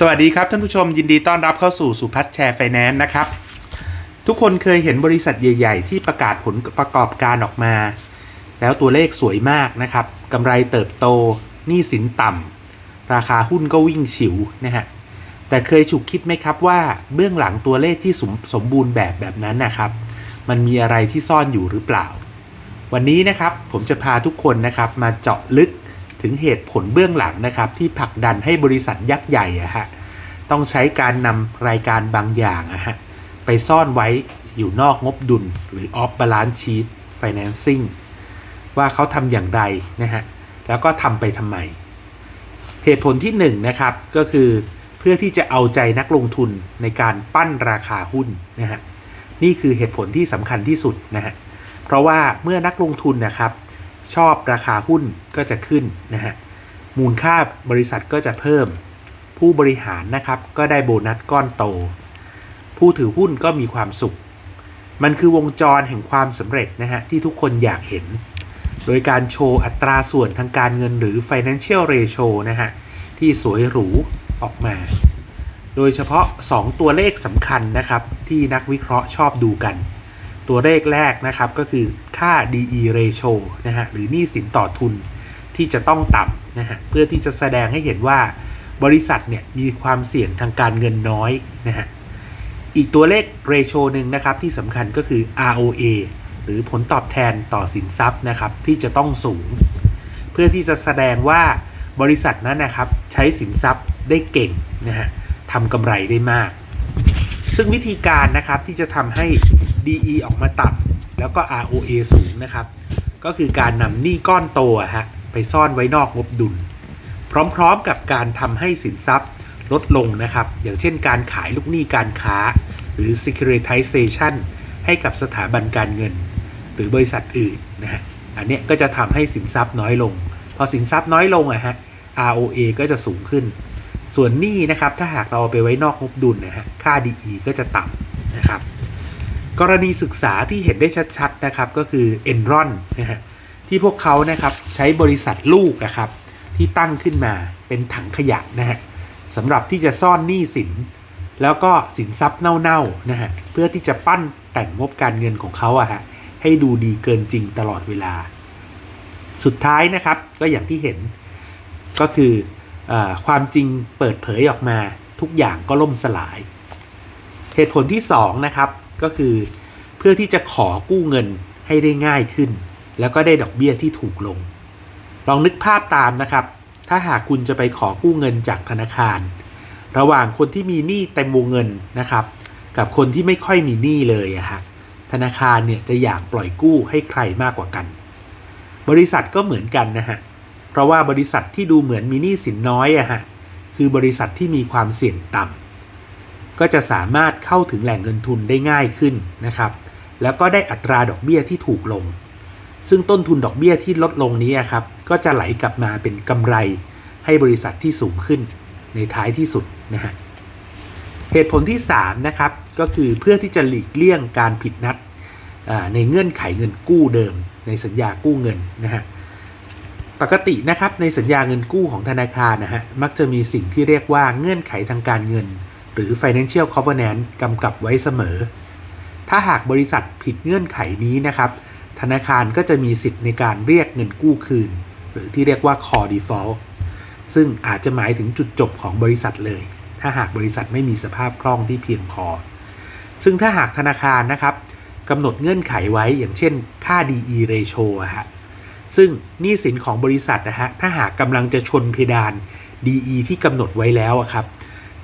สวัสดีครับท่านผู้ชมยินดีต้อนรับเข้าสู่สุพัฒน์แชร์ไฟแนนซ์นะครับ ทุกคนเคยเห็นบริษัทใหญ่ ๆ ที่ประกาศผลประกอบการออกมา แล้วตัวเลขสวยมากนะครับกำไรเติบโตหนี้สินต่ำราคาหุ้นก็วิ่งฉิวนะฮะแต่เคยฉุกคิดไหมครับว่าเบื้องหลังตัวเลขที่สมสมบูรณ์แบบแบบนั้นนะครับ มันมีอะไรที่ซ่อนอยู่หรือเปล่า วันนี้นะครับผมจะพาทุกคนนะครับมาเจาะลึก ถึงเหตุผลเบื้องหลังนะครับ ที่ผลักดันให้บริษัทยักษ์ใหญ่อะฮะต้องใช้การนำรายการบางอย่างอะฮะไปซ่อนไว้อยู่นอกงบดุลหรือ off balance sheet financing ว่าเขาทำอย่างไรนะฮะแล้วก็ทำไปทำไม เหตุผลที่1นงนะครับก็คือเพื่อที่จะเอาใจนักลงทุนในการปั้นราคาหุ้นนะฮะนี่คือเหตุผลที่สำคัญที่สุดนะฮะเพราะว่าเมื่อนักลงทุนนะครับ ชอบราคาหุ้นก็จะขึ้นนะฮะมูลค่าบริษัทก็จะเพิ่ม ผู้บริหารนะครับก็ได้โบนัสก้อนโต ผู้ถือหุ้นก็มีความสุข มันคือวงจรแห่งความสำเร็จนะฮะที่ทุกคนอยากเห็น โดยการโชว์อัตราส่วนทางการเงินหรือ financial ratio นะฮะที่สวยหรูออกมา โดยเฉพาะ 2 ตัวเลขสำคัญนะครับที่นักวิเคราะห์ชอบดูกัน ตัวเลขแรกนะครับก็คือค่า DE ratio นะฮะหรือหนี้สินต่อทุนที่จะต้องต่ำนะฮะเพื่อที่จะแสดงให้เห็นว่าบริษัทเนี่ยมีความเสี่ยงทางการเงินน้อยนะฮะอีกตัวเลข ratio หนึ่งนะครับที่สำคัญก็คือ ROA หรือผลตอบแทนต่อสินทรัพย์นะครับที่จะต้องสูง เพื่อที่จะแสดงว่าบริษัทนั้นนะครับใช้สินทรัพย์ได้เก่งนะฮะทำกำไรได้มาก ซึ่งวิธีการนะครับที่จะทำให้ DE ออกมาต่ำแล้วก็ ROA สูงนะครับ ก็คือการนำหนี้ก้อนโตฮะไปซ่อนไว้นอกงบดุล พร้อมๆกับการทำให้สินทรัพย์ลดลงนะครับ อย่างเช่นการขายลูกหนี้การค้า หรือ securitization ให้กับสถาบันการเงิน หรือบริษัทอื่นนะฮะอันเนี้ยก็จะทำให้สินทรัพย์น้อยลง พอสินทรัพย์น้อยลงอะฮะ ROA ก็จะสูงขึ้น ส่วนหนี้นะครับถ้าหากเราเอาไปไว้นอกงบดุลนะฮะค่า DE ก็จะต่ำนะครับ กรณีศึกษาที่เห็นได้ชัดๆนะครับก็คือ Enron นะฮะที่พวกเขานะครับใช้บริษัทลูกนะครับที่ตั้งขึ้นมาเป็นถังขยะนะฮะสำหรับที่จะซ่อนหนี้สิน แล้วก็สินทรัพย์เน่าๆนะฮะเพื่อที่จะปั้นแต่งงบการเงินของเขาอะฮะให้ดูดีเกินจริงตลอดเวลา สุดท้ายนะครับก็อย่างที่เห็นก็คือ ความจริงเปิดเผยออกมาทุกอย่างก็ล่มสลาย เหตุผลที่2นะครับก็คือเพื่อที่จะขอกู้เงินให้ได้ง่ายขึ้น แล้วก็ได้ดอกเบี้ยที่ถูกลง ลองนึกภาพตามนะครับ ถ้าหากคุณจะไปขอกู้เงินจากธนาคาร ระหว่างคนที่มีหนี้เต็มวงเงินนะครับ กับคนที่ไม่ค่อยมีหนี้เลยอะฮะธนาคารเนี่ยจะอยากปล่อยกู้ให้ใครมากกว่ากัน บริษัทก็เหมือนกันนะฮะ ราะว่าบริษัทที่ดูเหมือนมีหนี้สินน้อยอะฮะคือบริษัทที่มีความเสี่ยงต่ำก็จะสามารถเข้าถึงแหล่งเงินทุนได้ง่ายขึ้นนะครับ แล้วก็ได้อัตราดอกเบี้ยที่ถูกลง ซึ่งต้นทุนดอกเบี้ยที่ลดลงนี้ครับก็จะไหลกลับมาเป็นกำไรให้บริษัทที่สูงขึ้นในท้ายที่สุดนะฮะเหตุผลที่3นะครับก็คือเพื่อที่จะหลีกเลี่ยงการผิดนัดในเงื่อนไขเงินกู้เดิม ในสัญญากู้เงินนะฮะ ปกตินะครับในสัญญาเงินกู้ของธนาคารนะฮะมักจะมีสิ่งที่เรียกว่าเงื่อนไขทางการเงิน หรือ financial covenant กำกับไว้เสมอ ถ้าหากบริษัทผิดเงื่อนไขนี้นะครับ ธนาคารก็จะมีสิทธิ์ในการเรียกเงินกู้คืน หรือที่เรียกว่า call default ซึ่งอาจจะหมายถึงจุดจบของบริษัทเลย ถ้าหากบริษัทไม่มีสภาพคล่องที่เพียงพอ ซึ่งถ้าหากธนาคารนะครับกำหนดเงื่อนไขไว้อย่างเช่นค่า DE ratio อะฮะ ซึ่งหนี้สินของบริษัทนะฮะถ้าหากกำลังจะชนเพดาน DE ที่กำหนดไว้แล้วอะครับ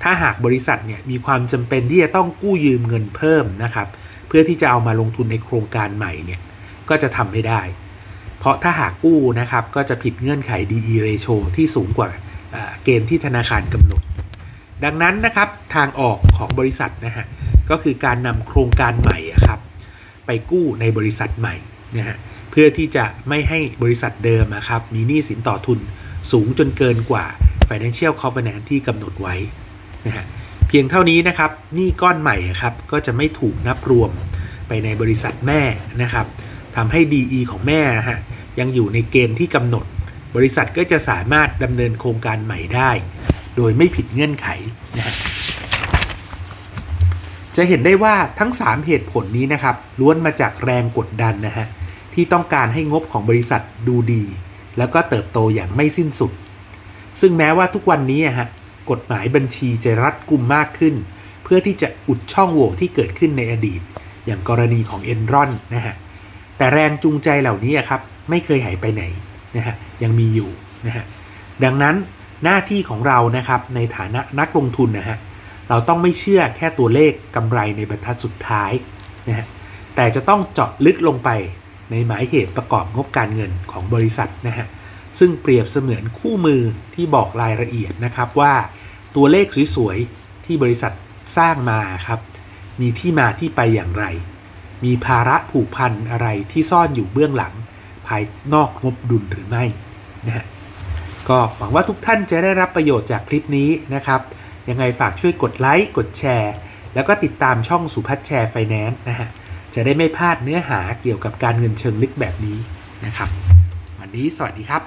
ถ้าหากบริษัทเนี่ยมีความจำเป็นที่จะต้องกู้ยืมเงินเพิ่มนะครับ เพื่อที่จะเอามาลงทุนในโครงการใหม่เนี่ยก็จะทำไม่ได้ เพราะถ้าหากกู้นะครับก็จะผิดเงื่อนไข DE ratio ที่สูงกว่าเกณฑ์ที่ธนาคารกำหนด ดังนั้นนะครับทางออกของบริษัทนะฮะก็คือการนำโครงการใหม่ครับไปกู้ในบริษัทใหม่นะฮะ เพื่อที่จะไม่ให้บริษัทเดิมนะครับมีหนี้สินต่อทุนสูงจนเกินกว่า financial covenant ที่กำหนดไว้นะฮะเพียงเท่านี้นะครับหนี้ก้อนใหม่ครับก็จะไม่ถูกนับรวมไปในบริษัทแม่นะครับทำให้ DE ของแม่ฮะยังอยู่ในเกณฑ์ที่กำหนด บริษัทก็จะสามารถดำเนินโครงการใหม่ได้ โดยไม่ผิดเงื่อนไขนะฮะจะเห็นได้ว่าทั้ง 3 เหตุผลนี้นะครับล้วนมาจากแรงกดดันนะฮะ ที่ต้องการให้งบของบริษัทดูดี แล้วก็เติบโตอย่างไม่สิ้นสุด ซึ่งแม้ว่าทุกวันนี้อะฮะกฎหมายบัญชีจะรัดกุมมากขึ้น เพื่อที่จะอุดช่องโหว่ที่เกิดขึ้นในอดีต อย่างกรณีของเอ็นรอนนะฮะแต่แรงจูงใจเหล่านี้ครับไม่เคยหายไปไหนนะฮะยังมีอยู่นะฮะดังนั้นหน้าที่ของเรานะครับในฐานะนักลงทุนนะฮะเราต้องไม่เชื่อแค่ตัวเลขกำไรในบรรทัดสุดท้ายนะฮะแต่จะต้องเจาะลึกลงไป ในหมายเหตุประกอบงบการเงินของบริษัทนะฮะซึ่งเปรียบเสมือนคู่มือที่บอกรายละเอียดนะครับว่าตัวเลขสวยๆที่บริษัทสร้างมาครับ มีที่มาที่ไปอย่างไร มีภาระผูกพันอะไรที่ซ่อนอยู่เบื้องหลัง ภายนอกงบดุลหรือไม่นะฮะก็หวังว่าทุกท่านจะได้รับประโยชน์จากคลิปนี้นะครับ ยังไงฝากช่วยกดไลค์กดแชร์ แล้วก็ติดตามช่องสุพัฒน์แชร์ไฟแนนซ์นะฮะ จะได้ไม่พลาดเนื้อหาเกี่ยวกับการเงินเชิงลึกแบบนี้นะครับ วันนี้สวัสดีครับ